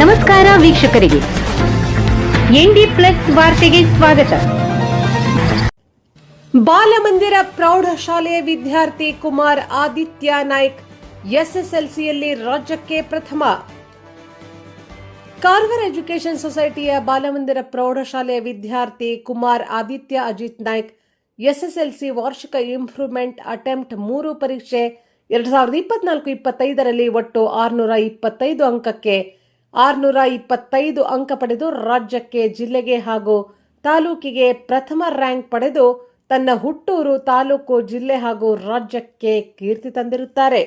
ನಮಸ್ಕಾರ ವೀಕ್ಷಕರಿಗೆ. ND plus ವಾರ್ತೆಗೆ ಸ್ವಾಗತ. ಬಾಲಮಂದಿರ ಪ್ರೌಢಶಾಲೆಯ ವಿದ್ಯಾರ್ಥಿ ಕುಮಾರ್ ಆದಿತ್ಯ ನಾಯ್ಕ್ ಎಸ್ಎಸ್ಎಲ್ಸಿಯಲ್ಲಿ ರಾಜ್ಯಕ್ಕೆ ಪ್ರಥಮ. ಕಾರ್ವರ್ ಎಜುಕೇಶನ್ ಸೊಸೈಟಿಯ ಬಾಲಮಂದಿರ ಪ್ರೌಢಶಾಲೆಯ ವಿದ್ಯಾರ್ಥಿ ಕುಮಾರ್ ಆದಿತ್ಯ ಅಜಿತ್ ನಾಯ್ಕ್ ಎಸ್ಎಸ್ಎಲ್ಸಿ ವಾರ್ಷಿಕ ಇಂಪ್ರೂವ್ಮೆಂಟ್ ಅಟೆಂಪ್ಟ್ ಮೂರು ಪರೀಕ್ಷೆ ಎರಡ್ ಸಾವಿರದ ಇಪ್ಪತ್ನಾಲ್ಕು, ಇಪ್ಪತ್ತೈದರಲ್ಲಿ ಒಟ್ಟು ಆರುನೂರ ಇಪ್ಪತ್ತೈದು ಅಂಕಕ್ಕೆ ಆರುನೂರ ಇಪ್ಪತ್ತೈದು ಅಂಕ ಪಡೆದು ರಾಜ್ಯಕ್ಕೆ, ಜಿಲ್ಲೆಗೆ ಹಾಗೂ ತಾಲೂಕಿಗೆ ಪ್ರಥಮ ರ್ಯಾಂಕ್ ಪಡೆದು ತನ್ನ ಹುಟ್ಟೂರು ತಾಲೂಕು, ಜಿಲ್ಲೆ ಹಾಗೂ ರಾಜ್ಯಕ್ಕೆ ಕೀರ್ತಿ ತಂದಿರುತ್ತಾರೆ.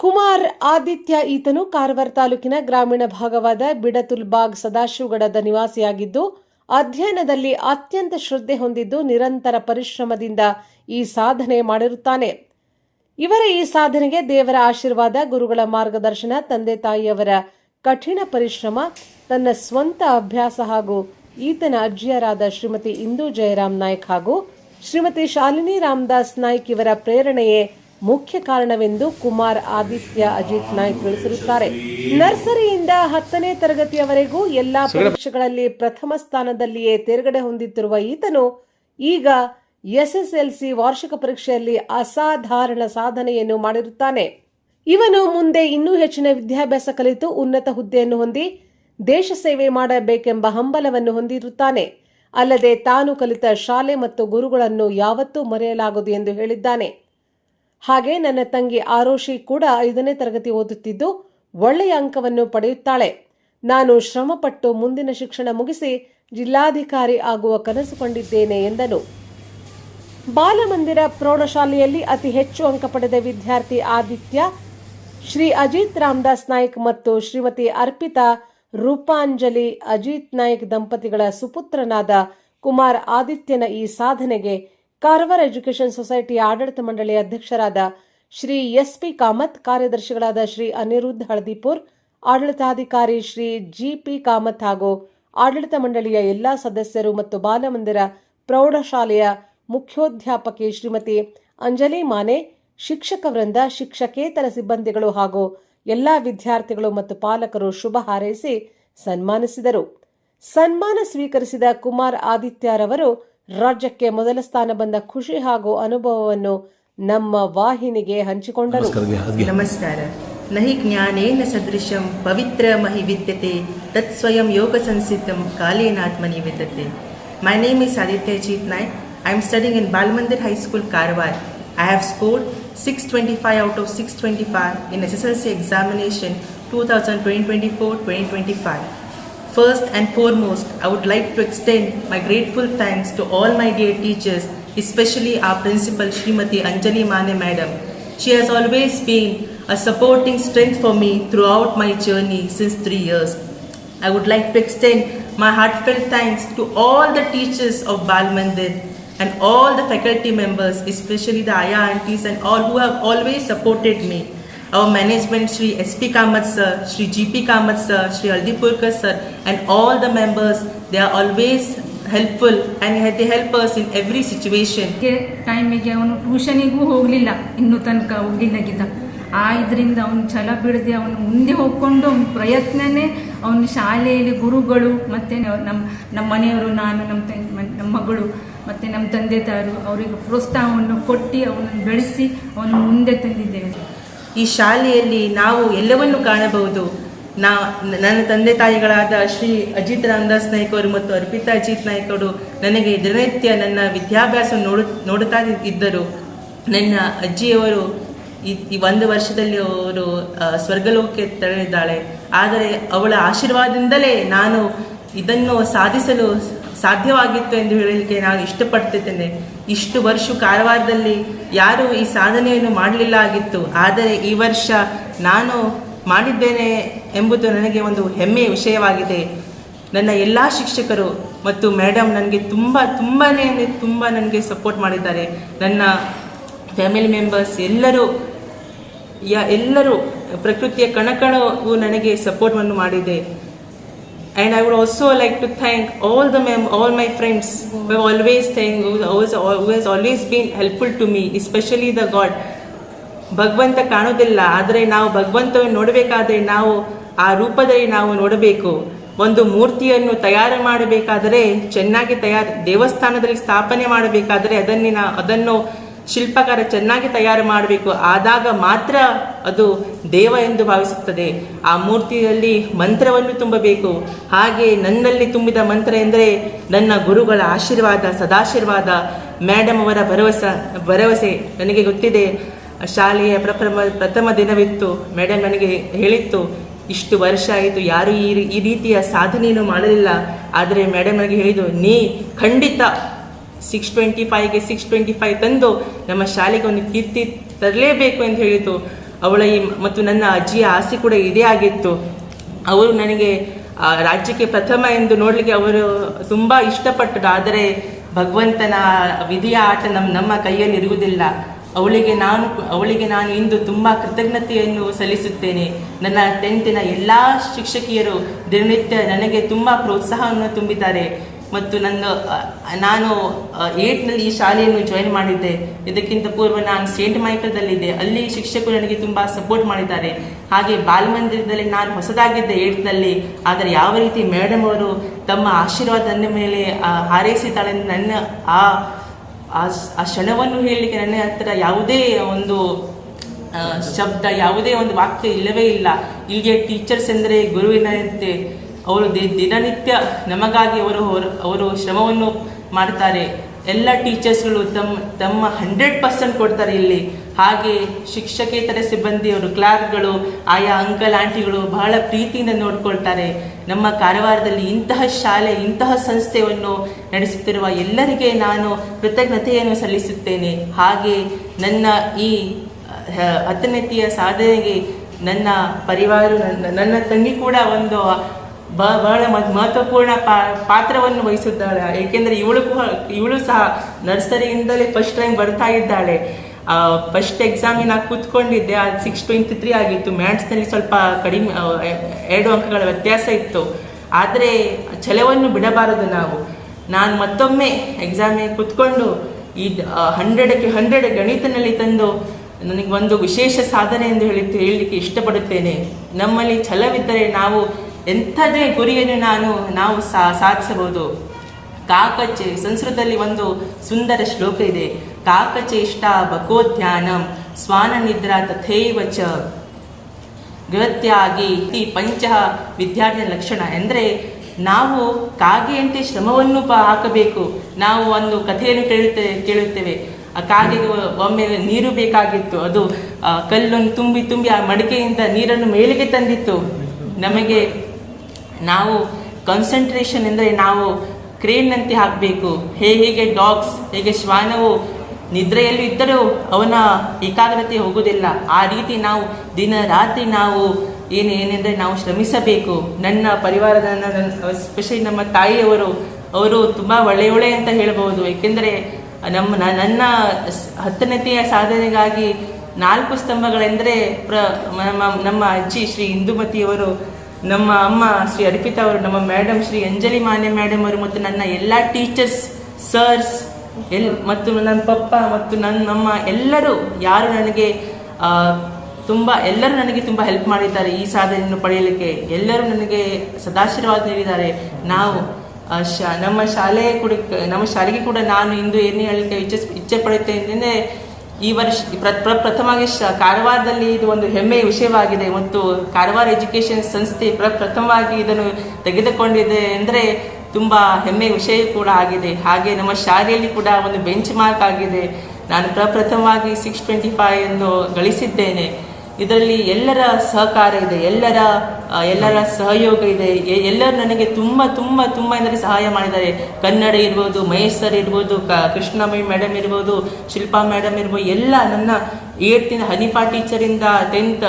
ಕುಮಾರ್ ಆದಿತ್ಯ ಈತನು ಕಾರವಾರ ತಾಲೂಕಿನ ಗ್ರಾಮೀಣ ಭಾಗವಾದ ಬಿಡತುಲ್ಬಾಗ್ ಸದಾಶಿವಗಡದ ನಿವಾಸಿಯಾಗಿದ್ದು, ಅಧ್ಯಯನದಲ್ಲಿ ಅತ್ಯಂತ ಶ್ರದ್ಧೆ ಹೊಂದಿದ್ದು ನಿರಂತರ ಪರಿಶ್ರಮದಿಂದ ಈ ಸಾಧನೆ ಮಾಡಿರುತ್ತಾನೆ. ಇವರ ಈ ಸಾಧನೆಗೆ ದೇವರ ಆಶೀರ್ವಾದ ಗುರುಗಳ ಮಾರ್ಗದರ್ಶನ ತಂದೆ ತಾಯಿಯವರ ಕಠಿಣ ಪರಿಶ್ರಮ ತನ್ನ ಸ್ವಂತ ಅಭ್ಯಾಸ ಹಾಗೂ ಈತನ ಅಜ್ಜಿಯರಾದ ಶ್ರೀಮತಿ ಇಂದು ಜಯರಾಮ್ ನಾಯ್ಕ್ ಹಾಗೂ ಶ್ರೀಮತಿ ಶಾಲಿನಿ ರಾಮದಾಸ್ ನಾಯ್ಕ್ ಇವರ ಪ್ರೇರಣೆಯೇ ಮುಖ್ಯ ಕಾರಣವೆಂದು ಕುಮಾರ್ ಆದಿತ್ಯ ಅಜಿತ್ ನಾಯ್ಕ್ ತಿಳಿಸಿರುತ್ತಾರೆ. ನರ್ಸರಿಯಿಂದ ಹತ್ತನೇ ತರಗತಿಯವರೆಗೂ ಎಲ್ಲಾ ಪರೀಕ್ಷೆಗಳಲ್ಲಿ ಪ್ರಥಮ ಸ್ಥಾನದಲ್ಲಿಯೇ ತೇರ್ಗಡೆ ಹೊಂದಿತ್ತಿರುವ ಈತನು ಈಗ ಎಸ್ಎಸ್ಎಲ್ಸಿ ವಾರ್ಷಿಕ ಪರೀಕ್ಷೆಯಲ್ಲಿ ಅಸಾಧಾರಣ ಸಾಧನೆಯನ್ನು ಮಾಡಿರುತ್ತಾನೆ. ಇವನು ಮುಂದೆ ಇನ್ನೂ ಹೆಚ್ಚಿನ ವಿದ್ಯಾಭ್ಯಾಸ ಕಲಿತು ಉನ್ನತ ಹುದ್ದೆಯನ್ನು ಹೊಂದಿ ದೇಶ ಸೇವೆ ಮಾಡಬೇಕೆಂಬ ಹಂಬಲವನ್ನು ಹೊಂದಿರುತ್ತಾನೆ. ಅಲ್ಲದೆ ತಾನು ಕಲಿತ ಶಾಲೆ ಮತ್ತು ಗುರುಗಳನ್ನು ಯಾವತ್ತೂ ಮರೆಯಲಾಗದು ಎಂದು ಹೇಳಿದ್ದಾನೆ. ಹಾಗೆ ನನ್ನ ತಂಗಿ ಆರೋಷಿ ಕೂಡ ಐದನೇ ತರಗತಿ ಓದುತ್ತಿದ್ದು ಒಳ್ಳೆಯ ಅಂಕವನ್ನು ಪಡೆಯುತ್ತಾಳೆ. ನಾನು ಶ್ರಮಪಟ್ಟು ಮುಂದಿನ ಶಿಕ್ಷಣ ಮುಗಿಸಿ ಜಿಲ್ಲಾಧಿಕಾರಿ ಆಗುವ ಕನಸು ಕಂಡಿದ್ದೇನೆ ಎಂದನು. ಬಾಲಮಂದಿರ ಪ್ರೌಢಶಾಲೆಯಲ್ಲಿ ಅತಿ ಹೆಚ್ಚು ಅಂಕ ಪಡೆದ ವಿದ್ಯಾರ್ಥಿ ಆದಿತ್ಯ, ಶ್ರೀ ಅಜಿತ್ ರಾಮದಾಸ್ ನಾಯ್ಕ್ ಮತ್ತು ಶ್ರೀಮತಿ ಅರ್ಪಿತಾ ರೂಪಾಂಜಲಿ ಅಜಿತ್ ನಾಯ್ಕ್ ದಂಪತಿಗಳ ಸುಪುತ್ರನಾದ ಕುಮಾರ್ ಆದಿತ್ಯನ ಈ ಸಾಧನೆಗೆ ಕಾರವಾರ ಎಜುಕೇಶನ್ ಸೊಸೈಟಿಯ ಆಡಳಿತ ಮಂಡಳಿ ಅಧ್ಯಕ್ಷರಾದ ಶ್ರೀ ಎಸ್ ಪಿ ಕಾಮತ್, ಕಾರ್ಯದರ್ಶಿಗಳಾದ ಶ್ರೀ ಅನಿರುದ್ಧ ಹಳದಿಪುರ್, ಆಡಳಿತಾಧಿಕಾರಿ ಶ್ರೀ ಜಿ ಪಿ ಕಾಮತ್ ಹಾಗೂ ಆಡಳಿತ ಮಂಡಳಿಯ ಎಲ್ಲಾ ಸದಸ್ಯರು ಮತ್ತು ಬಾಲಮಂದಿರ ಪ್ರೌಢಶಾಲೆಯ ಮುಖ್ಯೋಧ್ಯಾಪಕಿ ಶ್ರೀಮತಿ ಅಂಜಲಿ ಮಾನೆ ಶಿಕ್ಷಕ ವೃಂದ ಶಿಕ್ಷಕೇತರ ಸಿಬ್ಬಂದಿಗಳು ಹಾಗೂ ಎಲ್ಲಾ ವಿದ್ಯಾರ್ಥಿಗಳು ಮತ್ತು ಪಾಲಕರು ಶುಭ ಹಾರೈಸಿ ಸನ್ಮಾನಿಸಿದರು. ಸನ್ಮಾನ ಸ್ವೀಕರಿಸಿದ ಕುಮಾರ್ ಆದಿತ್ಯರವರು ರಾಜ್ಯಕ್ಕೆ ಮೊದಲ ಸ್ಥಾನ ಬಂದ ಖುಷಿ ಹಾಗೂ ಅನುಭವವನ್ನು ನಮ್ಮ ವಾಹಿನಿಗೆ ಹಂಚಿಕೊಂಡರು. ನಮಸ್ಕಾರ ನಹಿ ಜ್ಞಾನೇನ ಸದೃಶಂ ಪವಿತ್ರಮಹಿ ವಿದ್ಯತೆ ತತ್ ಸ್ವಯಂ ಯೋಗ ಸಂಸಿದ್ಧಂ ಕಾಲೇನಾತ್ಮನಿ ವಿದ್ಯತೆ. My name is Aditya ಚೀತ್ Naik I am studying in Balmandir High School, Karwar. I have scored 625 out of 625 in SSLC examination 2024-2025. First and foremost, I would like to extend my grateful thanks to all my dear teachers, especially our principal Srimati Anjali Mane Madam. She has always been a supporting strength for me throughout my journey since three years. I would like to extend my heartfelt thanks to all the teachers of Balmandir and all the faculty members, especially the Aya aunties and all who have always supported me. Our management, Sri SP Kamat sir, Sri GP Kamat sir, Sri Aldipurkar sir, and all the members, they are always helpful and they help us in every situation. time ಗೆ ಟೈಮಿಗೆ ಅವನು ಟ್ಯೂಷನಿಗೂ ಹೋಗಲಿಲ್ಲ ಇನ್ನೂ ತನಕ ಹೋಗಿದ್ದಾಗಿದ್ದ ಆ ಇದರಿಂದ ಅವನು ಛಲ ಬಿಡದೆ ಅವನು ಮುಂದೆ ಹೋಗ್ಕೊಂಡು ಅವನ ಪ್ರಯತ್ನನೇ ಅವನ ಶಾಲೆಯಲ್ಲಿ ಗುರುಗಳು ಮತ್ತು ನಮ್ಮ ನಮ್ಮ ಮನೆಯವರು ನಾನು ನಮ್ಮ ನಮ್ಮ ಮಗಳು ಮತ್ತು ನಮ್ಮ ತಂದೆ ತಾಯರು ಅವರಿಗೆ ಪ್ರೋತ್ಸಾಹವನ್ನು ಕೊಟ್ಟು ಅವನನ್ನು ಬೆಳೆಸಿ ಅವನು ಮುಂದೆ ತಂದಿದ್ದೇವೆ. ಈ ಶಾಲೆಯಲ್ಲಿ ನಾವು ಎಲ್ಲವನ್ನು ಕಾಣಬಹುದು. ನಾ, ನನ್ನ ತಂದೆ ತಾಯಿಗಳಾದ ಶ್ರೀ ಅಜಿತ್ ರಾಮದಾಸ್ ನಾಯ್ಕ ಅವರು ಮತ್ತು ಅರ್ಪಿತಾ ಅಜಿತ್ ನಾಯ್ಕ ಅವರು ನನಗೆ ದಿನನಿತ್ಯ ನನ್ನ ವಿದ್ಯಾಭ್ಯಾಸ ನೋಡು, ನೋಡುತ್ತಾ ಇದ್ದರು. ನನ್ನ ಅಜ್ಜಿಯವರು ಈ ಒಂದು ವರ್ಷದಲ್ಲಿ ಅವರು ಸ್ವರ್ಗಲೋಕಕ್ಕೆ ತೆರಳಿದ್ದಾಳೆ. ಆದರೆ ಅವಳ ಆಶೀರ್ವಾದದಿಂದಲೇ ನಾನು ಇದನ್ನು ಸಾಧಿಸಲು ಸಾಧ್ಯವಾಗಿತ್ತು ಎಂದು ಹೇಳಲಿಕ್ಕೆ ನಾನು ಇಷ್ಟಪಡ್ತಿದ್ದೇನೆ. ಇಷ್ಟು ವರ್ಷ ಕಾರವಾರದಲ್ಲಿ ಯಾರೂ ಈ ಸಾಧನೆಯನ್ನು ಮಾಡಲಿಲ್ಲ ಆಗಿತ್ತು. ಆದರೆ ಈ ವರ್ಷ ನಾನು ಮಾಡಿದ್ದೇನೆ ಎಂಬುದು ನನಗೆ ಒಂದು ಹೆಮ್ಮೆಯ ವಿಷಯವಾಗಿದೆ. ನನ್ನ ಎಲ್ಲ ಶಿಕ್ಷಕರು ಮತ್ತು ಮೇಡಮ್ ನನಗೆ ತುಂಬ ತುಂಬಾ ಅಂದರೆ ತುಂಬ ನನಗೆ ಸಪೋರ್ಟ್ ಮಾಡಿದ್ದಾರೆ. ನನ್ನ ಫ್ಯಾಮಿಲಿ ಮೆಂಬರ್ಸ್ ಎಲ್ಲರೂ, ಯಾ ಎಲ್ಲರೂ ಪ್ರಕೃತಿಯ ಕಣಕಣವು ನನಗೆ ಸಪೋರ್ಟನ್ನು ಮಾಡಿದೆ. And I would also like to thank all the mem- all my friends who have always thank, who has, always, always been helpful to me, especially the God. ಭಗವಂತ ಕಾಣೋದಿಲ್ಲ ಆದರೆ ನಾವು ಭಗವಂತವನ್ನು ನೋಡಬೇಕಾದ್ರೆ ನಾವು ಆ ರೂಪದಲ್ಲಿ ನಾವು ನೋಡಬೇಕು ಒಂದು ಮೂರ್ತಿಯನ್ನು ತಯಾರು ಮಾಡಬೇಕಾದರೆ ಚೆನ್ನಾಗಿ ತಯಾರು ದೇವಸ್ಥಾನದಲ್ಲಿ ಸ್ಥಾಪನೆ ಮಾಡಬೇಕಾದರೆ ಅದನ್ನಿನ ಅದನ್ನು ಶಿಲ್ಪಕಾರ ಚೆನ್ನಾಗಿ ತಯಾರು ಮಾಡಬೇಕು ಆದಾಗ ಮಾತ್ರ ಅದು ದೇವ ಎಂದು ಭಾವಿಸುತ್ತದೆ. ಆ ಮೂರ್ತಿಯಲ್ಲಿ ಮಂತ್ರವನ್ನು ತುಂಬಬೇಕು. ಹಾಗೆ ನನ್ನಲ್ಲಿ ತುಂಬಿದ ಮಂತ್ರ ಎಂದರೆ ನನ್ನ ಗುರುಗಳ ಆಶೀರ್ವಾದ, ಸದಾಶೀರ್ವಾದ ಮೇಡಮ್ ಅವರ ಭರವಸೆ ಭರವಸೆ ನನಗೆ ಗೊತ್ತಿದೆ. ಶಾಲೆಯ ಪ್ರಥಮ ಪ್ರಥಮ ದಿನವಿತ್ತು. ಮೇಡಮ್ ನನಗೆ ಹೇಳಿತ್ತು, ಇಷ್ಟು ವರ್ಷ ಆಯಿತು, ಯಾರು ಈ ಈ ರೀತಿಯ ಸಾಧನೆಯನ್ನು ಮಾಡಲಿಲ್ಲ. ಆದರೆ ಮೇಡಮ್ ನನಗೆ ಹೇಳಿದು ನೀ ಖಂಡಿತ ಸಿಕ್ಸ್ ಟ್ವೆಂಟಿ ಫೈವ್ಗೆ ಸಿಕ್ಸ್ ಟ್ವೆಂಟಿ ಫೈವ್ ತಂದು ನಮ್ಮ ಶಾಲೆಗೆ ಒಂದು ಕೀರ್ತಿ ತರಲೇಬೇಕು ಅಂತ ಹೇಳಿತು. ಅವಳ ಈ ಮತ್ತು ನನ್ನ ಅಜ್ಜಿಯ ಆಸೆ ಕೂಡ ಇದೇ ಆಗಿತ್ತು. ಅವರು ನನಗೆ ರಾಜ್ಯಕ್ಕೆ ಪ್ರಥಮ ಎಂದು ನೋಡಲಿಕ್ಕೆ ಅವರು ತುಂಬ ಇಷ್ಟಪಟ್ಟರು. ಆದರೆ ಭಗವಂತನ ವಿಧಿಯ ಆಟ ನಮ್ಮ ನಮ್ಮ ಕೈಯಲ್ಲಿ ಇರುವುದಿಲ್ಲ. ಅವಳಿಗೆ ನಾನು ಅವಳಿಗೆ ನಾನು ಇಂದು ತುಂಬ ಕೃತಜ್ಞತೆಯನ್ನು ಸಲ್ಲಿಸುತ್ತೇನೆ. ನನ್ನ ಟೆಂತಿನ ಎಲ್ಲ ಶಿಕ್ಷಕಿಯರು ದಿನನಿತ್ಯ ನನಗೆ ತುಂಬ ಪ್ರೋತ್ಸಾಹವನ್ನು ತುಂಬಿದ್ದಾರೆ. ಮತ್ತು ನನ್ನ ನಾನು ಏಟ್ನಲ್ಲಿ ಈ ಶಾಲೆಯನ್ನು ಜಾಯಿನ್ ಮಾಡಿದ್ದೆ. ಇದಕ್ಕಿಂತ ಪೂರ್ವ ನಾನು ಸೇಂಟ್ ಮೈಕಲ್ದಲ್ಲಿದ್ದೆ ಅಲ್ಲಿ ಶಿಕ್ಷಕರು ನನಗೆ ತುಂಬ ಸಪೋರ್ಟ್ ಮಾಡಿದ್ದಾರೆ. ಹಾಗೆ ಬಾಲಮಂದಿರದಲ್ಲಿ ನಾನು ಹೊಸದಾಗಿದ್ದೆ ಏಟ್ನಲ್ಲಿ. ಆದರೆ ಯಾವ ರೀತಿ ಮೇಡಮ್ ಅವರು ತಮ್ಮ ಆಶೀರ್ವಾದ ನನ್ನ ಮೇಲೆ ಹಾರೈಸಿದ್ದಾಳೆ ನನ್ನ, ಆ ಆ ಕ್ಷಣವನ್ನು ಹೇಳಲಿಕ್ಕೆ ನನ್ನ ಹತ್ರ ಯಾವುದೇ ಒಂದು ಶಬ್ದ, ಯಾವುದೇ ಒಂದು ವಾಕ್ಯ ಇಲ್ಲವೇ ಇಲ್ಲ. ಇಲ್ಲಿಗೆ ಟೀಚರ್ಸ್ ಎಂದರೆ ಗುರುವಿನಂತೆ. ಅವರು ದಿನನಿತ್ಯ ನಮಗಾಗಿ ಅವರು ಅವರು- ಶ್ರಮವನ್ನು ಮಾಡ್ತಾರೆ. ಎಲ್ಲ ಟೀಚರ್ಸ್ಗಳು ತಮ್ಮ ತಮ್ಮ ಹಂಡ್ರೆಡ್ ಪರ್ಸೆಂಟ್ ಕೊಡ್ತಾರೆ ಇಲ್ಲಿ. ಹಾಗೆ ಶಿಕ್ಷಕೇತರ ಸಿಬ್ಬಂದಿಯವರು, ಕ್ಲಾರ್ಕ್ಗಳು, ಆಯಾ ಅಂಕಲ್ ಆಂಟಿಗಳು ಬಹಳ ಪ್ರೀತಿಯಿಂದ ನೋಡ್ಕೊಳ್ತಾರೆ. ನಮ್ಮ ಕಾರವಾರದಲ್ಲಿ ಇಂತಹ ಶಾಲೆ, ಇಂತಹ ಸಂಸ್ಥೆಯನ್ನು ನಡೆಸುತ್ತಿರುವ ಎಲ್ಲರಿಗೆ ನಾನು ಕೃತಜ್ಞತೆಯನ್ನು ಸಲ್ಲಿಸುತ್ತೇನೆ. ಹಾಗೆ ನನ್ನ ಈ ಅತ್ಯುನ್ನತಿಯ ಸಾಧನೆಗೆ ನನ್ನ ಪರಿವಾರ ನನ್ನ ತಂಗಿ ಕೂಡ ಒಂದು ಬಹಳ ಮಹತ್- ಮಹತ್ವಪೂರ್ಣ ಪಾ, ಪಾತ್ರವನ್ನು ವಹಿಸುತ್ತಾಳೆ. ಏಕೆಂದರೆ ಇವಳು ಇವಳು ಸಹ ನರ್ಸರಿಯಿಂದಲೇ ಫಸ್ಟ್ ಟೈಮ್ ಬರ್ತಾ ಇದ್ದಾಳೆ. ಫಸ್ಟ್ ಎಕ್ಸಾಮಿಗೆ ನಾನು ಕೂತ್ಕೊಂಡಿದ್ದೆ. ಅದು ಸಿಕ್ಸ್ ಟ್ವೆಂಟಿ ತ್ರೀ ಆಗಿತ್ತು. ಮ್ಯಾಥ್ಸ್ನಲ್ಲಿ ಸ್ವಲ್ಪ ಕಡಿಮೆ ಎರಡು ಅಂಕಗಳ ವ್ಯತ್ಯಾಸ ಇತ್ತು. ಆದರೆ ಛಲವನ್ನು ಬಿಡಬಾರದು ನಾವು. ನಾನು ಮತ್ತೊಮ್ಮೆ ಎಕ್ಸಾಮಿಗೆ ಕೂತ್ಕೊಂಡು ಈ ಹಂಡ್ರೆಡಕ್ಕೆ ಹಂಡ್ರೆಡ್ ಗಣಿತನಲ್ಲಿ ತಂದು ನನಗೆ ಒಂದು ವಿಶೇಷ ಸಾಧನೆ ಎಂದು ಹೇಳಿ, ಹೇಳಲಿಕ್ಕೆ ಇಷ್ಟಪಡುತ್ತೇನೆ. ನಮ್ಮಲ್ಲಿ ಛಲವಿದ್ದರೆ ನಾವು ಎಂಥದೇ ಗುರಿಯನ್ನು ನಾನು, ನಾವು ಸಾಧಿಸಬಹುದು. ಕಾಕಚೆ, ಸಂಸ್ಕೃತದಲ್ಲಿ ಒಂದು ಸುಂದರ ಶ್ಲೋಕ ಇದೆ. ಕಾಕಚೇಷ್ಟ ಬಕೋಧ್ಯಾನಂ ಸ್ವಾನ ನಿದ್ರಾ ತಥೈವ ಚ. ಗೃಹತ್ಯಾಗಿ ಈ ಪಂಚ ವಿದ್ಯಾರ್ಥಿಯ ಲಕ್ಷಣ ಎಂದರೆ, ನಾವು ಕಾಗೆಯಂತೆ ಶ್ರಮವನ್ನು ಹಾಕಬೇಕು. ನಾವು ಒಂದು ಕಥೆಯನ್ನು ಕೇಳುತ್ತೇವೆ ಕೇಳುತ್ತೇವೆ. ಆ ಕಾಗೆಗೆ ಒಮ್ಮೆ ನೀರು ಬೇಕಾಗಿತ್ತು. ಅದು ಕಲ್ಲನ್ನು ತುಂಬಿ ತುಂಬಿ ಆ ಮಡಿಕೆಯಿಂದ ನೀರನ್ನು ಮೇಲಿಗೆ ತಂದಿತ್ತು. ನಮಗೆ ನಾವು ಕಾನ್ಸಂಟ್ರೇಷನ್ ಅಂದರೆ ನಾವು ಕ್ರೇನ್ನಂತೆ ಹಾಕಬೇಕು. ಹೇಗೆ ಡಾಗ್ಸ್ ಹೇಗೆ ಶ್ವಾನವು ನಿದ್ರೆಯಲ್ಲಿ ಇದ್ದರೂ ಅವನ ಏಕಾಗ್ರತೆ ಹೋಗುವುದಿಲ್ಲ. ಆ ರೀತಿ ನಾವು ದಿನ ರಾತ್ರಿ ನಾವು ಏನು, ಏನೆಂದರೆ ನಾವು ಶ್ರಮಿಸಬೇಕು. ನನ್ನ ಪರಿವಾರದ ಎಸ್ಪೆಷಲಿ ನಮ್ಮ ತಾಯಿಯವರು, ಅವರು ತುಂಬ ಒಳ್ಳೆಯವಳೆ ಅಂತ ಹೇಳಬಹುದು. ಏಕೆಂದರೆ ನಮ್ಮ, ನನ್ನ ಹತ್ತನೆತೆಯ ಸಾಧನೆಗಾಗಿ ನಾಲ್ಕು ಸ್ತಂಭಗಳೆಂದರೆ ಪ್ರ ನಮ್ಮ ಅಜ್ಜಿ ಶ್ರೀ ಇಂದುಮತಿಯವರು ನಮ್ಮ ಅಮ್ಮ ಶ್ರೀ ಅರ್ಪಿತಾ ಅವರು, ನಮ್ಮ ಮೇಡಮ್ ಶ್ರೀ ಅಂಜಲಿ ಮಾನ್ಯ ಮೇಡಮ್ ಅವರು ಮತ್ತು ನನ್ನ ಎಲ್ಲ ಟೀಚರ್ಸ್ ಸರ್ಸ್ ಎಲ್ ಮತ್ತು ನನ್ನ ಪಪ್ಪ ಮತ್ತು ನನ್ನ ನಮ್ಮ ಎಲ್ಲರೂ ಯಾರು ನನಗೆ ತುಂಬ ಎಲ್ಲರೂ ನನಗೆ ತುಂಬ ಹೆಲ್ಪ್ ಮಾಡಿದ್ದಾರೆ ಈ ಸಾಧನೆಯನ್ನು ಪಡೆಯಲಿಕ್ಕೆ. ಎಲ್ಲರೂ ನನಗೆ ಸದಾಶೀರ್ವಾದ ನೀಡಿದ್ದಾರೆ. ನಾವು ಶಾ, ನಮ್ಮ ಶಾಲೆ ಕೂಡ, ನಮ್ಮ ಶಾಲೆಗೆ ಕೂಡ ನಾನು ಇಂದು ಏನು ಹೇಳಲಿಕ್ಕೆ ಇಚ್ಛೆ ಇಚ್ಛೆ ಪಡುತ್ತೇನೆ ಈ ವರ್ಷ ಪ್ರ, ಪ್ರ- ಪ್ರಥಮವಾಗಿ ಶ, ಕಾರವಾರದಲ್ಲಿ ಇದು ಒಂದು ಹೆಮ್ಮೆಯ ವಿಷಯವಾಗಿದೆ. ಮತ್ತು ಕಾರವಾರ ಎಜುಕೇಷನ್ ಸಂಸ್ಥೆ ಪ್ರ, ಪ್ರಥಮವಾಗಿ ಇದನ್ನು ತೆಗೆದುಕೊಂಡಿದೆ ಅಂದರೆ ತುಂಬ ಹೆಮ್ಮೆಯ ವಿಷಯ ಕೂಡ ಆಗಿದೆ. ಹಾಗೆ ನಮ್ಮ ಶಾಲೆಯಲ್ಲಿ ಕೂಡ ಒಂದು ಬೆಂಚ್ ಮಾರ್ಕ್ ಆಗಿದೆ. ನಾನು ಪ್ರಪ್ರಥಮವಾಗಿ ಸಿಕ್ಸ್ ಟ್ವೆಂಟಿ ಫೈವ್ ಅನ್ನು ಗಳಿಸಿದ್ದೇನೆ. ಇದರಲ್ಲಿ ಎಲ್ಲರ ಸಹಕಾರ ಇದೆ, ಎಲ್ಲರ ಎಲ್ಲರ ಸಹಯೋಗ ಇದೆ. ಎಲ್ಲರೂ ನನಗೆ ತುಂಬ ತುಂಬ ತುಂಬ ಎಂದರೆ ಸಹಾಯ ಮಾಡಿದ್ದಾರೆ. ಕನ್ನಡ ಇರ್ಬೋದು ಮಹೇಶ್ ಸರ್ ಇರ್ಬೋದು, ಕ, ಕೃಷ್ಣಮಯಿ ಮೇಡಮ್ ಇರ್ಬೋದು, ಶಿಲ್ಪಾ ಮೇಡಮ್ ಇರ್ಬೋದು, ಎಲ್ಲ ನನ್ನ ಏಟ್ತಿನ ಹನಿಫಾ ಟೀಚರಿಂದ ಟೆಂತ್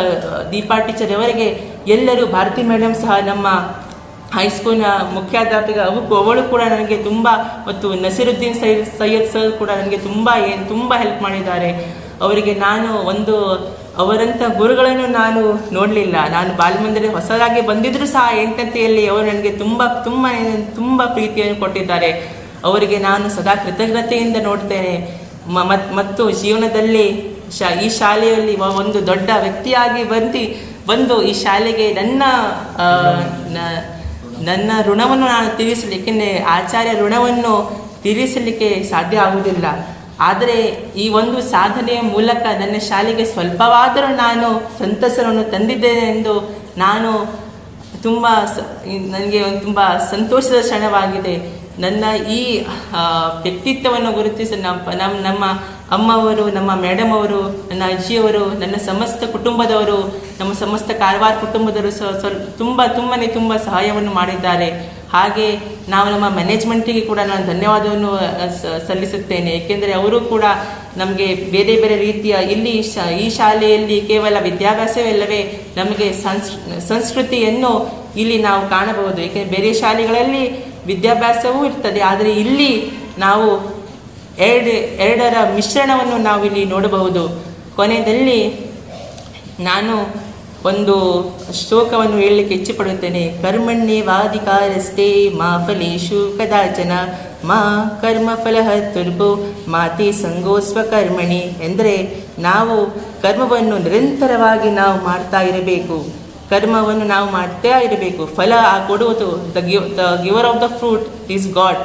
ದೀಪಾ ಟೀಚರ್ ಅವರಿಗೆ ಎಲ್ಲರೂ ಭಾರತಿ ಮೇಡಮ್ ಸಹ ನಮ್ಮ ಹೈಸ್ಕೂಲ್ನ ಮುಖ್ಯಾಧ್ಯಾಪಿಕ ಅವಕ್ಕೂ ಅವಳು ಕೂಡ ನನಗೆ ತುಂಬ ಮತ್ತು ನಸೀರುದ್ದೀನ್ ಸೈಯದ್ ಸೈಯದ್ ಸರ್ ಕೂಡ ನನಗೆ ತುಂಬ ಏನು ತುಂಬ ಹೆಲ್ಪ್ ಮಾಡಿದ್ದಾರೆ. ಅವರಿಗೆ ನಾನು ಒಂದು ಅವರಂಥ ಗುರುಗಳನ್ನು ನಾನು ನೋಡಲಿಲ್ಲ. ನಾನು ಬಾಲ್ಯಮಂದಿರ ಹೊಸದಾಗಿ ಬಂದಿದ್ದರೂ ಸಹ ಎಂಟಂತೆಯಲ್ಲಿ ಅವರು ನನಗೆ ತುಂಬ ತುಂಬ ತುಂಬ ಪ್ರೀತಿಯನ್ನು ಕೊಟ್ಟಿದ್ದಾರೆ. ಅವರಿಗೆ ನಾನು ಸದಾ ಕೃತಜ್ಞತೆಯಿಂದ ನೋಡ್ತೇನೆ. ಮತ್ತು ಜೀವನದಲ್ಲಿ ಶಾ, ಈ ಶಾಲೆಯಲ್ಲಿ ಒಂದು ದೊಡ್ಡ ವ್ಯಕ್ತಿಯಾಗಿ ಬಂದು ಬಂದು ಈ ಶಾಲೆಗೆ ನನ್ನ ನನ್ನ ಋಣವನ್ನು ನಾನು ತೀರಿಸಲಿಕ್ಕೆ ಆಚಾರ್ಯ ಋಣವನ್ನು ತೀರಿಸಲಿಕ್ಕೆ ಸಾಧ್ಯ ಆಗುವುದಿಲ್ಲ. ಆದರೆ ಈ ಒಂದು ಸಾಧನೆಯ ಮೂಲಕ ನನ್ನ ಶಾಲೆಗೆ ಸ್ವಲ್ಪವಾದರೂ ನಾನು ಸಂತಸವನ್ನು ತಂದಿದ್ದೇನೆ ಎಂದು ನಾನು ತುಂಬ ನನಗೆ ಒಂದು ತುಂಬ ಸಂತೋಷದ ಕ್ಷಣವಾಗಿದೆ. ನನ್ನ ಈ ವ್ಯಕ್ತಿತ್ವವನ್ನು ಗುರುತಿಸಿ ನಮ್ಮ ನಮ್ಮ ನಮ್ಮ ಅಮ್ಮವರು, ನಮ್ಮ ಮೇಡಮ್ ಅವರು, ನನ್ನ ಅಜ್ಜಿಯವರು, ನನ್ನ ಸಮಸ್ತ ಕುಟುಂಬದವರು, ನಮ್ಮ ಸಮಸ್ತ ಕಾರವಾರ ಕುಟುಂಬದವರು ಸ, ಸ್ವಲ್ಪ, ತುಂಬ, ತುಂಬನೇ ತುಂಬ ಸಹಾಯವನ್ನು ಮಾಡಿದ್ದಾರೆ. ಹಾಗೆ ನಾವು ನಮ್ಮ ಮ್ಯಾನೇಜ್ಮೆಂಟಿಗೆ ಕೂಡ ನಾನು ಧನ್ಯವಾದವನ್ನು ಸಲ್ಲಿಸುತ್ತೇನೆ. ಏಕೆಂದರೆ ಅವರು ಕೂಡ ನಮಗೆ ಬೇರೆ ಬೇರೆ ರೀತಿಯ ಇಲ್ಲಿ ಈ ಶಾಲೆಯಲ್ಲಿ ಕೇವಲ ವಿದ್ಯಾಭ್ಯಾಸವಿಲ್ಲವೇ ನಮಗೆ ಸಂಸ್, ಸಂಸ್ಕೃತಿಯನ್ನು ಇಲ್ಲಿ ನಾವು ಕಾಣಬಹುದು. ಏಕೆಂದರೆ ಬೇರೆ ಶಾಲೆಗಳಲ್ಲಿ ವಿದ್ಯಾಭ್ಯಾಸವೂ ಇರ್ತದೆ. ಆದರೆ ಇಲ್ಲಿ ನಾವು ಎರಡು, ಎರಡರ ಮಿಶ್ರಣವನ್ನು ನಾವು ಇಲ್ಲಿ ನೋಡಬಹುದು. ಕೊನೆಯಲ್ಲಿ ನಾನು ಒಂದು ಶ್ಲೋಕವನ್ನು ಹೇಳಲಿಕ್ಕೆ ಇಚ್ಛೆಪಡುತ್ತೇನೆ. ಕರ್ಮಣ್ಯೇವಾಧಿಕಾರಸ್ಥೆ ಮಾ ಫಲೇಶು ಕದಾಚನ, ಮಾ ಕರ್ಮ ಫಲಹ ತುರ್ಬು ಮಾತೆ ಸಂಗೋ ಸ್ವಕರ್ಮಣಿ ಎಂದರೆ ನಾವು ಕರ್ಮವನ್ನು ನಿರಂತರವಾಗಿ ನಾವು ಮಾಡ್ತಾ ಇರಬೇಕು. ಕರ್ಮವನ್ನು ನಾವು ಮಾಡ್ತಾ ಇರಬೇಕು. ಫಲ ಆ ಕೊಡುವುದು the give the giver of the fruit is God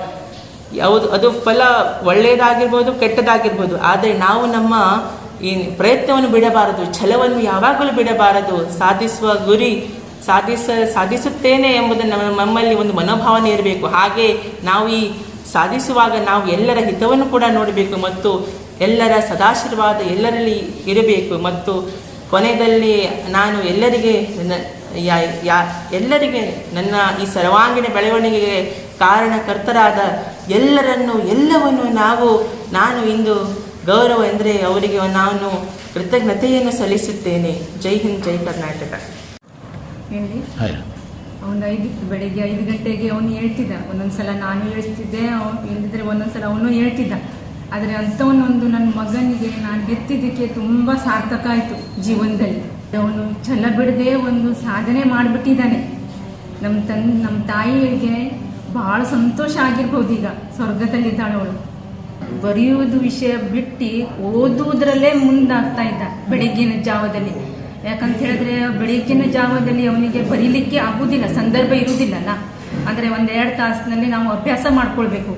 ಯಾವುದು, ಅದು ಫಲ ಒಳ್ಳೆಯದಾಗಿರ್ಬೋದು ಕೆಟ್ಟದಾಗಿರ್ಬೋದು. ಆದರೆ ನಾವು ನಮ್ಮ ಈ ಪ್ರಯತ್ನವನ್ನು ಬಿಡಬಾರದು ಛಲವನ್ನು ಯಾವಾಗಲೂ ಬಿಡಬಾರದು. ಸಾಧಿಸುವ ಗುರಿ, ಸಾಧಿಸ, ಸಾಧಿಸುತ್ತೇನೆ ಎಂಬುದನ್ನು ನಮ್ಮ- ನಮ್ಮಲ್ಲಿ ಒಂದು ಮನೋಭಾವನೆ ಇರಬೇಕು. ಹಾಗೆ ನಾವು ಈ ಸಾಧಿಸುವಾಗ ನಾವು ಎಲ್ಲರ ಹಿತವನ್ನು ಕೂಡ ನೋಡಬೇಕು ಮತ್ತು ಎಲ್ಲರ ಸದಾಶೀರ್ವಾದ ಎಲ್ಲರಲ್ಲಿ ಇರಬೇಕು ಮತ್ತು ಕೊನೆಯಲ್ಲಿ ನಾನು ಎಲ್ಲರಿಗೆ ಯಾ- ಎಲ್ಲರಿಗೆ ನನ್ನ ಈ ಸರ್ವಾಂಗೀಣ ಬೆಳವಣಿಗೆಗೆ ಕಾರಣಕರ್ತರಾದ ಎಲ್ಲರನ್ನು, ಎಲ್ಲವನ್ನು ನಾವು, ನಾನು ಇಂದು ಗೌರವ ಎಂದರೆ ಅವರಿಗೆ ನಾನು ಕೃತಜ್ಞತೆಯನ್ನು ಸಲ್ಲಿಸುತ್ತೇನೆ. ಜೈ ಹಿಂದ್ ಜೈ ಕರ್ನಾಟಕ. ಹೇಳಿ. ಅವನು ಐದು ಬೆಳಿಗ್ಗೆ ಐದು ಗಂಟೆಗೆ ಅವನು ಹೇಳ್ತಿದ್ದ. ಒಂದೊಂದ್ಸಲ ನಾನು ಹೇಳ್ತಿದ್ದೆ ಅವನು ಹೇಳಿದ್ರೆ ಒಂದೊಂದ್ಸಲ ಅವನು ಹೇಳ್ತಿದ್ದ. ಆದರೆ ಅಂಥವನ್ನೊಂದು ನನ್ನ ಮಗನಿಗೆ ನಾನು ಹೆತ್ತಿದ್ದಕ್ಕೆ ತುಂಬ ಸಾರ್ಥಕ ಆಯಿತು ಜೀವನದಲ್ಲಿ. ಅವನು ಛಲ ಬಿಡದೆ ಒಂದು ಸಾಧನೆ ಮಾಡಿಬಿಟ್ಟಿದ್ದಾನೆ. ನಮ್ಮ ತನ್ ನಮ್ಮ ತಾಯಿಗೆ ಭಾಳ ಸಂತೋಷ ಆಗಿರ್ಬೋದು ಈಗ. ಸ್ವರ್ಗದಲ್ಲಿದ್ದಾಳೆ ಅವಳು. ಬರೆಯುವುದು ವಿಷಯ ಬಿಟ್ಟು ಓದುವುದರಲ್ಲೇ ಮುಂದಾಗ್ತಾ ಇದ್ದ ಬೆಳಗ್ಗಿನ ಜಾವದಲ್ಲಿ. ಯಾಕಂತ ಹೇಳಿದ್ರೆ ಬೆಳಿಗ್ಗಿನ ಜಾವದಲ್ಲಿ ಅವನಿಗೆ ಬರೀಲಿಕ್ಕೆ ಆಗುವುದಿಲ್ಲ ಸಂದರ್ಭ ಇರುವುದಿಲ್ಲಲ್ಲ. ಅಂದರೆ ಒಂದೆರಡು ತಾಸಿನಲ್ಲಿ ನಾವು ಅಭ್ಯಾಸ ಮಾಡ್ಕೊಳ್ಬೇಕು.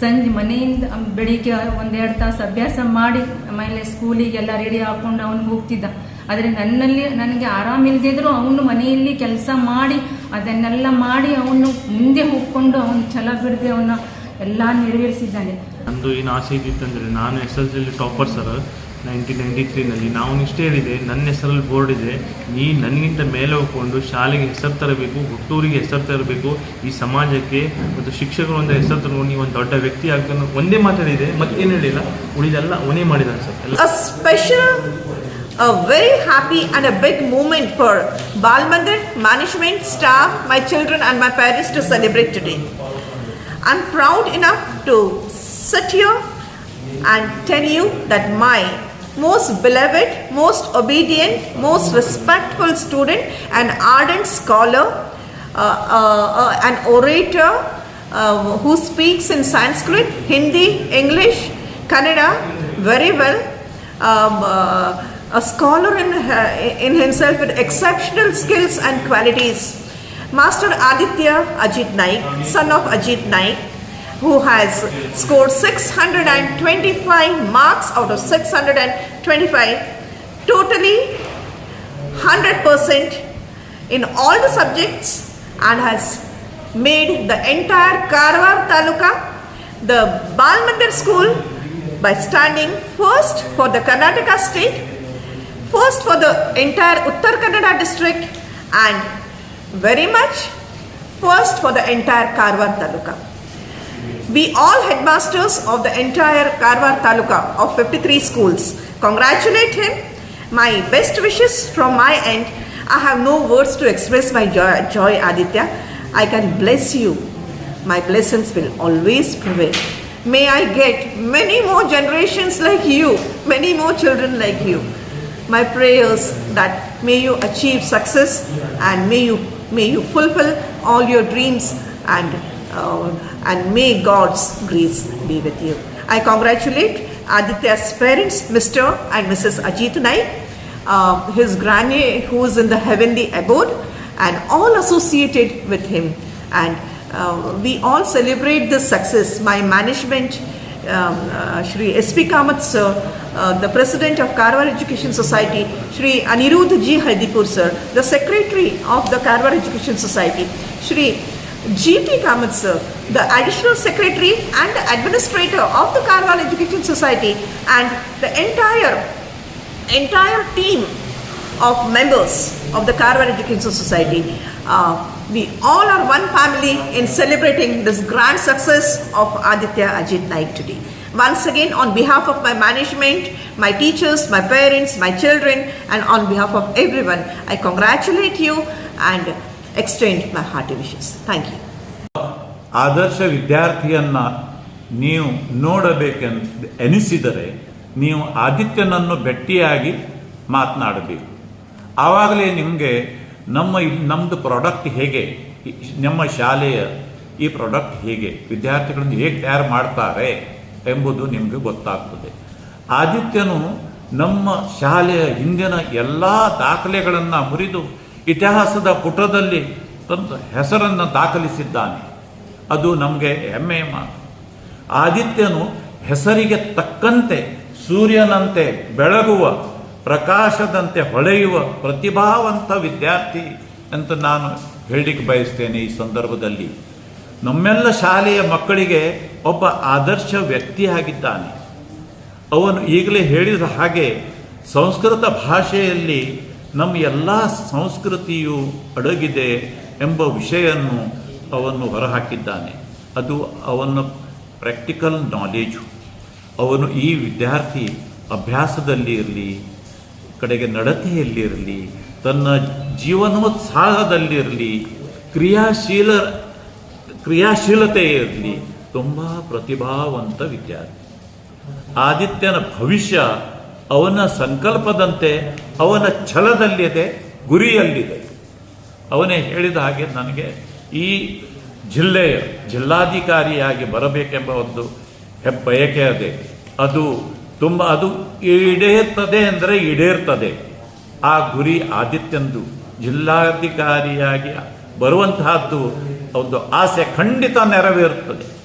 ಸಂಜೆ ಮನೆಯಿಂದ ಬೆಳಿಗ್ಗೆ ಒಂದೆರಡು ತಾಸು ಅಭ್ಯಾಸ ಮಾಡಿ, ಆಮೇಲೆ ಸ್ಕೂಲಿಗೆಲ್ಲ ರೆಡಿ ಹಾಕೊಂಡು ಅವನು ಹೋಗ್ತಿದ್ದ. ಆದರೆ ನನ್ನಲ್ಲಿ, ನನಗೆ ಆರಾಮಿಲ್ದಿದ್ರು ಅವನು ಮನೆಯಲ್ಲಿ ಕೆಲಸ ಮಾಡಿ, ಅದನ್ನೆಲ್ಲ ಮಾಡಿ ಅವನು ಮುಂದೆ ಹೋಗ್ಕೊಂಡು ಅವನು ಛಲ ಬಿಡದೆ ಅವನ ಎಲ್ಲ ನೆರವೇರಿಸಿದ್ದಾನೆ. ನಂದು ಏನು ಆಸೆ ಇದ್ದಿತ್ತಂದರೆ ನಾನು S L C topper sir nineteen ninety ತ್ರೀನಲ್ಲಿ ನಾವು ಇಷ್ಟೇ ಇದೆ ನನ್ನ ಹೆಸರಲ್ಲಿ ಬೋರ್ಡ್ ಇದೆ. ನೀ ನನಗಿಂತ ಮೇಲೆ ಹೋಗ್ಕೊಂಡು ಶಾಲೆಗೆ ಹೆಸರು ತರಬೇಕು ಹುಟ್ಟೂರಿಗೆ ಹೆಸರು ತರಬೇಕು. ಈ ಸಮಾಜಕ್ಕೆ ಮತ್ತು ಶಿಕ್ಷಕರು ಒಂದು ಹೆಸರು ತಗೊಂಡು ನೀವು ಒಂದು ದೊಡ್ಡ ವ್ಯಕ್ತಿ ಆಗ್ತಾನೆ. ಒಂದೇ ಮಾತಾಡಿದೆ ಮತ್ತೇನು ಹೇಳಿಲ್ಲ. ಉಳಿದೆಲ್ಲ ಅವನೇ ಮಾಡಿದಾನೆ sir special a very happy and a big moment for Balmandir management, staff, my children, and my parents to celebrate today. I'm proud enough to sit here and tell you that my most beloved, most obedient, most respectful student, an ardent scholar, uh, uh, uh, an orator uh, who speaks in Sanskrit, Hindi, English, Kannada very well, um, uh, a scholar in, uh, in himself with exceptional skills and qualities. Master Aditya Ajit Naik, son of Ajit Naik, who has scored 625 marks out of 625, totally 100% in all the subjects and has made the entire Karwar Taluka the Balmandir school by standing first for the Karnataka state, first for the entire Uttar Kannada district and very much first for the entire Karwar Taluka. We all headmasters of the entire Karwar Taluka of 53 schools congratulate him. My best wishes from my end. I have no words to express my joy, joy Aditya. I can bless you. My blessings will always prevail. May I get many more generations like you, many more children like you. My prayers that may you achieve success and may you may you fulfill all your dreams and uh, and may God's grace be with you. I congratulate Aditya's parents, Mr. and Mrs. Ajit Naik, uh, his granny who is in the heavenly abode, and all associated with him. And uh, we all celebrate this success. My management, um, uh, Shri S.P. Kamath sir, uh, the president of Karwar Education Society, Shri Anirudh G. Haidipur sir, the secretary of the Karwar Education Society, Shri G.P. Kamath sir, the additional secretary and the administrator of the Karwar Education Society, and the entire entire team of members of the Karwar Education Society. Uh, we all are one family in celebrating this grand success of Aditya Ajit Naik today. Once again, on behalf of my management, my teachers, my parents, my children, and on behalf of everyone, I congratulate you and extend my hearty wishes thank you ಆದರ್ಶ ವಿದ್ಯಾರ್ಥಿಯನ್ನ ನೀವು ನೋಡಬೇಕೆಂದು ಎನಿಸಿದರೆ ನೀವು ಆದಿತ್ಯನನ್ನು ಭೇಟಿಯಾಗಿ ಮಾತನಾಡಬೇಕು. ಆವಾಗಲೇ ನಿಮಗೆ ನಮ್ಮ ನಮ್ಮದು ಪ್ರಾಡಕ್ಟ್ ಹೇಗೆ? ನಮ್ಮ ಶಾಲೆಯ ಈ ಪ್ರಾಡಕ್ಟ್ ಹೇಗೆ? ವಿದ್ಯಾರ್ಥಿಗಳನ್ನು ಹೇಗೆ ತಯಾರು ಮಾಡ್ತಾರೆ ಎಂಬುದು ನಿಮಗೆ ಗೊತ್ತಾಗ್ತದೆ. ಆದಿತ್ಯನು ನಮ್ಮ ಶಾಲೆಯ ಹಿಂದಿನ ಎಲ್ಲ ದಾಖಲೆಗಳನ್ನು ಮುರಿದು ಇತಿಹಾಸದ ಪುಟದಲ್ಲಿ ತಂದು ಹೆಸರನ್ನು ದಾಖಲಿಸಿದ್ದಾನೆ. ಅದು ನಮಗೆ ಹೆಮ್ಮೆಯ ಮಾತು. ಆದಿತ್ಯನು ಹೆಸರಿಗೆ ತಕ್ಕಂತೆ ಸೂರ್ಯನಂತೆ ಬೆಳಗುವ, ಪ್ರಕಾಶದಂತೆ ಹೊಳೆಯುವ ಪ್ರತಿಭಾವಂತ ವಿದ್ಯಾರ್ಥಿ ಅಂತ ನಾನು ಹೇಳಲಿಕ್ಕೆ ಬಯಸ್ತೇನೆ ಈ ಸಂದರ್ಭದಲ್ಲಿ. ನಮ್ಮೆಲ್ಲ ಶಾಲೆಯ ಮಕ್ಕಳಿಗೆ ಒಬ್ಬ ಆದರ್ಶ ವ್ಯಕ್ತಿಯಾಗಿದ್ದಾನೆ ಅವನು ಈಗಲೇ ಹೇಳಿದ ಹಾಗೆ ಸಂಸ್ಕೃತ ಭಾಷೆಯಲ್ಲಿ ನಮ್ಮ ಎಲ್ಲ ಸಂಸ್ಕೃತಿಯು ಅಡಗಿದೆ ಎಂಬ ವಿಷಯವನ್ನು ಅವನು ಹೊರಹಾಕಿದ್ದಾನೆ. ಅದು ಅವನ ಪ್ರಾಕ್ಟಿಕಲ್ ನಾಲೇಜು ಅವನು ಈ ವಿದ್ಯಾರ್ಥಿ ಅಭ್ಯಾಸದಲ್ಲಿ ಇರಲಿ ಕಡೆಗೆ ನಡತೆಯಲ್ಲಿರಲಿ, ತನ್ನ ಜೀವನೋತ್ಸಾಹದಲ್ಲಿರಲಿ, ಕ್ರಿಯಾಶೀಲ, ಕ್ರಿಯಾಶೀಲತೆ ಇರಲಿ, ತುಂಬ ಪ್ರತಿಭಾವಂತ ವಿದ್ಯಾರ್ಥಿ. ಆದಿತ್ಯನ ಭವಿಷ್ಯ ಅವನ ಸಂಕಲ್ಪದಂತೆ, ಅವನ ಛಲದಲ್ಲಿದೆ, ಗುರಿಯಲ್ಲಿದೆ. ಅವನೇ ಹೇಳಿದ ಹಾಗೆ ನನಗೆ ಈ ಜಿಲ್ಲೆಯ ಜಿಲ್ಲಾಧಿಕಾರಿಯಾಗಿ ಬರಬೇಕೆಂಬ ಒಂದು ಹೆಬ್ಬಯಕೆ ಅದೆ. ಅದು ತುಂಬ, ಅದು ಈಡೇರ್ತದೆ ಅಂದರೆ ಈಡೇರ್ತದೆ. ಆ ಗುರಿ ಆದಿತ್ಯಂದು ಜಿಲ್ಲಾಧಿಕಾರಿಯಾಗಿ ಬರುವಂತಹದ್ದು ಒಂದು ಆಸೆ ಖಂಡಿತ ನೆರವೇರುತ್ತದೆ.